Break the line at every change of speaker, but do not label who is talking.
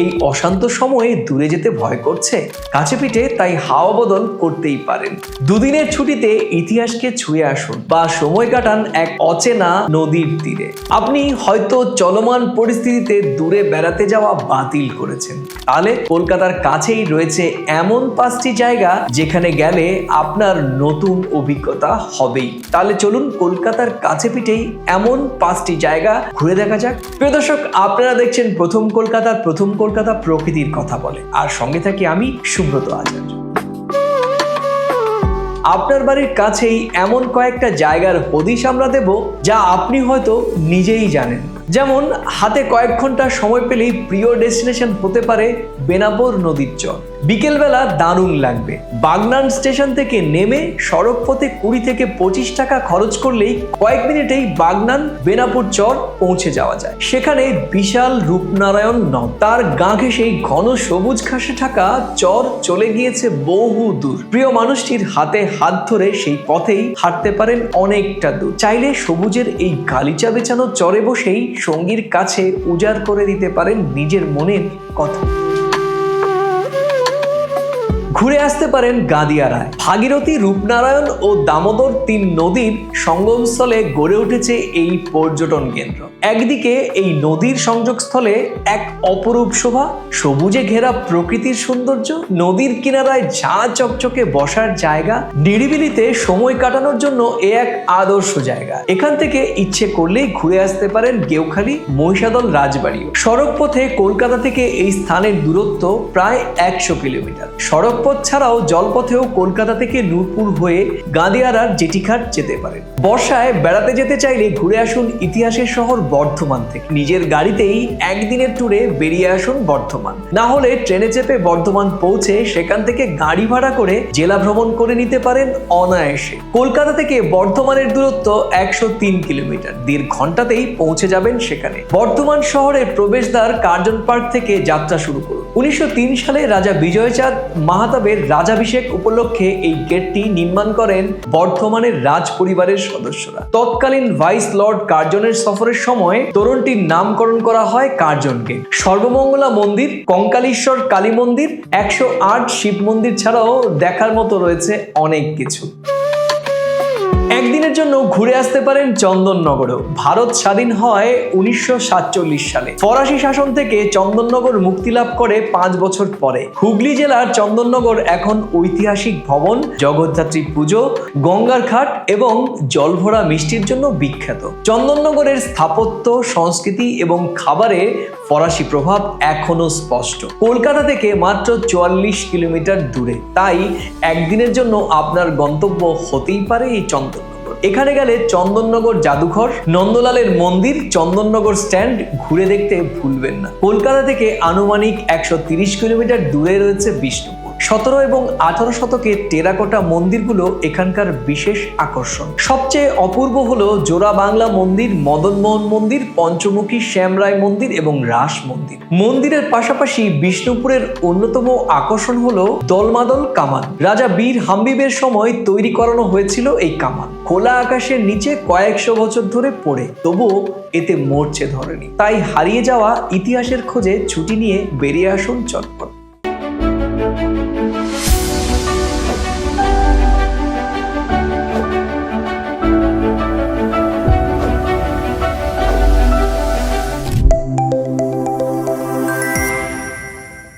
এই অশান্ত সময়ে দূরে যেতে ভয় করছে? কাছে পিঠে তাই হাওয়া বদল করতেই পারেন। দুদিনের ছুটিতে ইতিহাসকে ছুঁয়ে আসুন বা সময় কাটান এক অচেনা নদীর তীরে। আপনি হয়তো চলমান পরিস্থিতিতে দূরে বেড়াতে যাওয়া বাতিল করেছেন। তাহলে কলকাতার কাছেই রয়েছে এমন পাঁচটি জায়গা যেখানে গেলে আপনার নতুন অভিজ্ঞতা হবেই। তাহলে চলুন কলকাতার কাছে পিঠেই এমন পাঁচটি জায়গা ঘুরে দেখা যাক। প্রিয় দর্শক, আপনারা দেখছেন প্রথম কলকাতার প্রথম কলকাতা। প্রকৃতির কথা বলে। আর সঙ্গে থাকি আমি সুব্রত আচার্য। আপনার বাড়ির কাছেই এমন কয়েকটা জায়গার হদিশ আমরা দেব, যা আপনি হয়তো নিজেই জানেন। যেমন, হাতে কয়েক ঘণ্টা সময় পেলেই প্রিয় ডেস্টিনেশন হতে পারে বেনাপোর নদীর চর বিকেলবেলা দারুণ লাগবে। বাগনান স্টেশন থেকে নেমে সড়ক পথে কুড়ি থেকে পঁচিশ টাকা খরচ করলেই কয়েক মিনিটেই বাগনান, বেনাপুর চর পৌঁছে যাওয়া যায়। সেখানে বিশাল রূপনারায়ণ নদ। তার গা ঘেঁষেই ঘন সবুজ ঘাসে ঢাকা চর চলে গিয়েছে বহু দূর। প্রিয় মানুষটির হাতে হাত ধরে সেই পথেই হাঁটতে পারেন অনেকটা দূর। চাইলে সবুজের এই গালিচা বেচানো চরে বসেই সঙ্গীর কাছে উজাড় করে দিতে পারেন নিজের মনের কথা। ঘুরে আসতে পারেন গাদিয়ারায় ভাগীরথী, রূপনারায়ণ ও দামোদর তিন নদীর সঙ্গমস্থলে গড়ে উঠেছে এই পর্যটন কেন্দ্র। একদিকে এই নদীর সংযোগস্থলে এক অপরূপ শোভা, সবুজে ঘেরা প্রকৃতির সৌন্দর্য, নদীর কিনারায় ঝা চকচকে বসার জায়গা, নিরিবিলিতে সময় কাটানোর জন্য এ এক আদর্শ জায়গা। এখান থেকে ইচ্ছে করলেই ঘুরে আসতে পারেন গেউখালী, মহিষাদল রাজবাড়িও। সড়ক পথে কলকাতা থেকে এই স্থানের দূরত্ব প্রায় একশো কিলোমিটার। সড়ক পথ ছাড়াও জলপথেও কলকাতা থেকে নূরপুর হয়ে গাঁদিয়ারার জেটিঘাট যেতে পারেন। বর্ষায় বেড়াতে যেতে চাইলে ঘুরে আসুন ইতিহাসের শহর বর্ধমান থেকে। নিজের গাড়িতেই একদিনের ট্যুরে বেরিয়ে আসুন বর্ধমান। না হলে ট্রেনে চেপে বর্ধমান পৌঁছে সেখান থেকে গাড়ি ভাড়া করে জেলা ভ্রমণ করে নিতে পারেন অনায়াসে। কলকাতা থেকে বর্ধমানের দূরত্ব একশো তিন কিলোমিটার। দেড় ঘন্টাতেই পৌঁছে যাবেন সেখানে। বর্ধমান শহরের প্রবেশদ্বার কার্জন পার্ক থেকে যাত্রা শুরু করুন। উনিশশো তিন সালে রাজা বিজয়চাঁদ মাহাতাবের রাজাভিষেক উপলক্ষে এই গেটটি নির্মাণ করেন বর্ধমানের রাজ পরিবারের সদস্যরা। তৎকালীন ভাইস লর্ড কার্জনের সফরের সময় তরুণটির নামকরণ করা হয় কার্জন গেট। সর্বমঙ্গলা মন্দির, কঙ্কালীশ্বর কালী মন্দির, একশো আট শিব মন্দির ছাড়াও দেখার মতো রয়েছে অনেক কিছু। একদিনের জন্য ঘুরে আসতে পারেন চন্দননগরেও। ভারত স্বাধীন হয় উনিশশো সাতচল্লিশ সালে। ফরাসি শাসন থেকে চন্দননগর মুক্তি লাভ করে পাঁচ বছর পরে। হুগলি জেলার চন্দননগর এখন ঐতিহাসিক ভবন, জগদ্ধাত্রী পুজো, গঙ্গার ঘাট এবং জলভরা মিষ্টির জন্য বিখ্যাত। চন্দননগরের স্থাপত্য, সংস্কৃতি এবং খাবারে ফরাসি প্রভাব এখনও স্পষ্ট। কলকাতা থেকে মাত্র চুয়াল্লিশ কিলোমিটার দূরে। তাই একদিনের জন্য আপনার গন্তব্য হতেই পারে এই চন্দননগর এখানে গেলে চন্দননগর জাদুঘর, নন্দলালের মন্দির, চন্দননগর স্ট্যান্ড ঘুরে দেখতে ভুলবেন না। কলকাতা থেকে আনুমানিক একশো কিলোমিটার দূরে রয়েছে বিষ্ণুপুর সতেরো এবং আঠারো শতকের টেরাকোটা মন্দিরগুলো এখানকার বিশেষ আকর্ষণ। সবচেয়ে অপূর্ব হলো জোড়া বাংলা মন্দির মদনমোহন মন্দির, পঞ্চমুখী শ্যামরায় মন্দির এবং রাস মন্দির। মন্দিরের পাশাপাশি বিষ্ণুপুরের অন্যতম আকর্ষণ হলো দলমাদল কামান। রাজা বীর হাম্বিবের সময় তৈরি করানো হয়েছিল এই কামান। খোলা আকাশের নিচে কয়েকশো বছর ধরে পড়ে, তবুও এতে মরছে ধরেনি তাই হারিয়ে যাওয়া ইতিহাসের খোঁজে ছুটি নিয়ে বেরিয়ে আসুন চটপট।